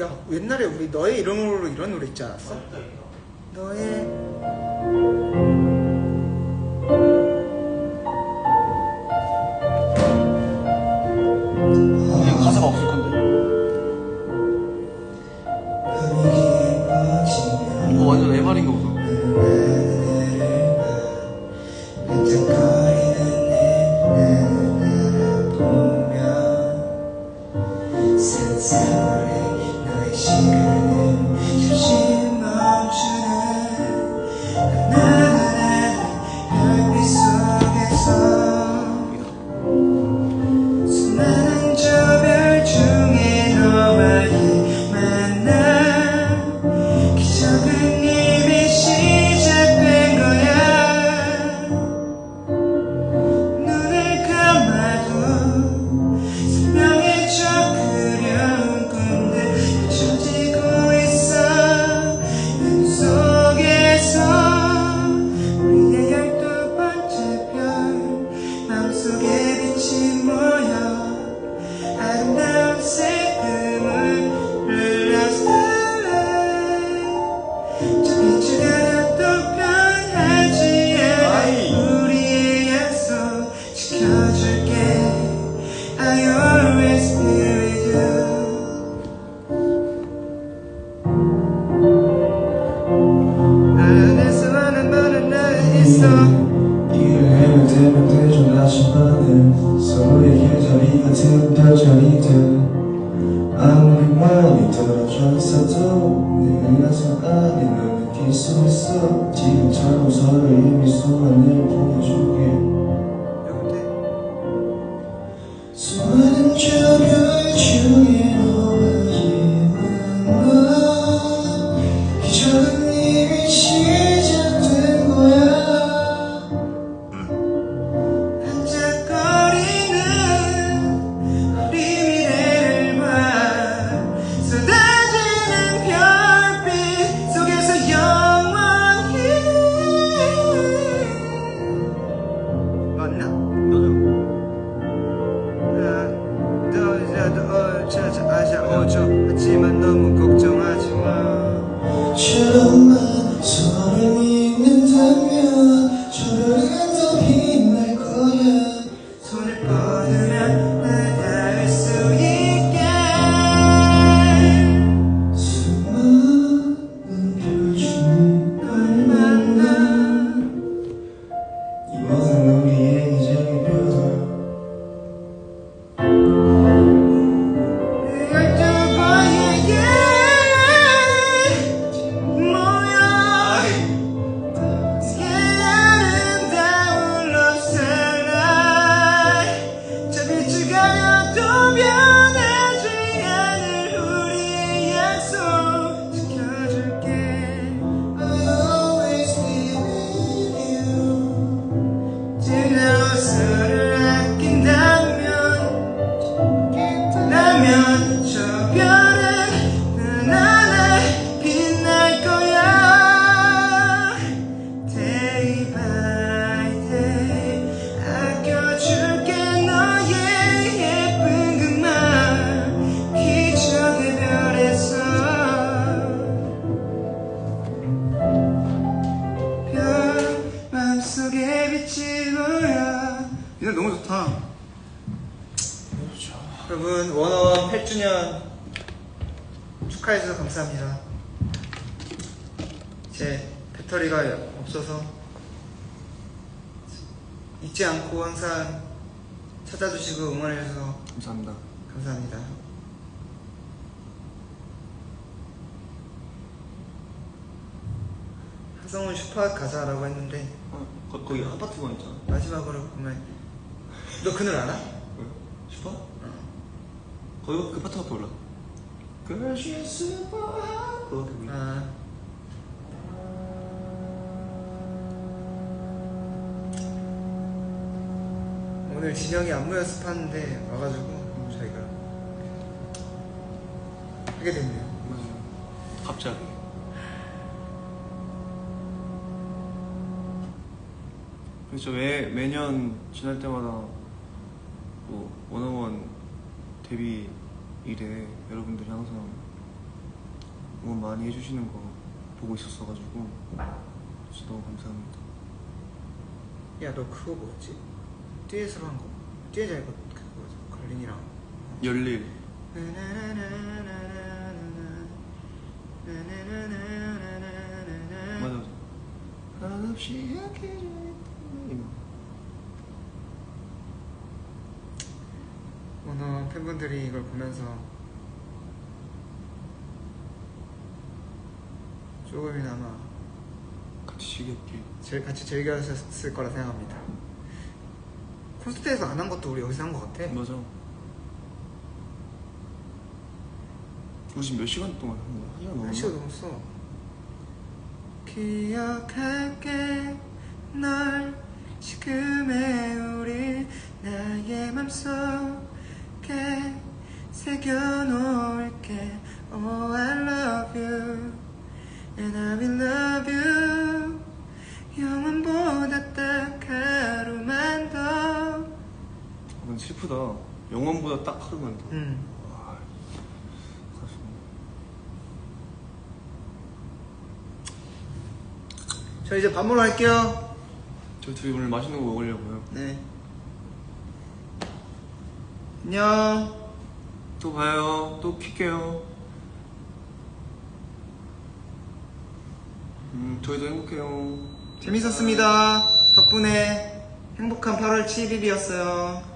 야 옛날에 우리 너의 이름으로 이런 노래 있지 않았어? 너의 같은 별자리들 아무리 마음이 떨어져 있어도 내가 나서 안에 널 느낄 수 있어 지금처럼 서로의 미소만을 보여줄게 오죠. 하지만 너무 걱정하지 마 이 노래 너무 좋다. 여러분 원어원 8주년 축하해주셔서 감사합니다. 제 배터리가 없어서 잊지 않고 항상 찾아주시고 응원해주셔서 감사합니다. 감사합니다. 하성훈 슈퍼 가자라고 했는데 어, 거, 거기 아파트만 있잖아. 마지막으로 보면 너그 노래 알아? 왜? 슈퍼? 거기 그 파트가 몰라. Girl, she's super hot. 그거밖에 몰라. 아. 오늘 진영이 안무 연습하는데 와가지고 저희가 하게 됐네요. 맞아요. 갑자기. 그래서 매, 매년 지날 때마다 뭐 원어원 데뷔 이래 여러분들이 항상 응원 많이 해주시는 거 보고 있었어가지고 진짜 너무 감사합니다. 야 너 그거 뭐였지? 듀엣으로 한 거. 듀엣 아니고 그거 걸린이랑. 열일 맞아 맞아. 한없이 약해져 있던 오늘 팬분들이 이걸 보면서 조금이나마 같이 즐겁게 제일 같이 즐겼을 거라 생각합니다. 콘서트에서 안 한 것도 우리 여기서 한 것 같아. 맞아. 우리 지금 몇 시간 동안 한 거야? 한 시간 넘었나? 한 시간 넘었어. 기억할게 넌 슬프다. 영원보다 딱 하루만 더. 와, 가슴. 저 이제 밥 먹으러 갈게요 저희 둘이 오늘 맛있는 거 먹으려고요. 네 안녕 또 봐요. 또 킬게요. 음, 저희도 행복해요. 재밌었습니다. 덕분에 행복한 8월 7일이었어요.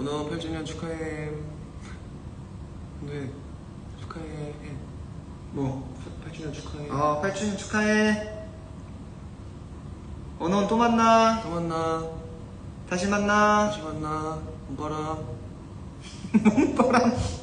오늘 8주년 축하해. 네, 축하해. 뭐? 8주년 축하해. 어, 8주년 축하해. 언어는 또 만나. 또 만나. 다시 만나. 다시 만나. 오빠랑. 몸바람.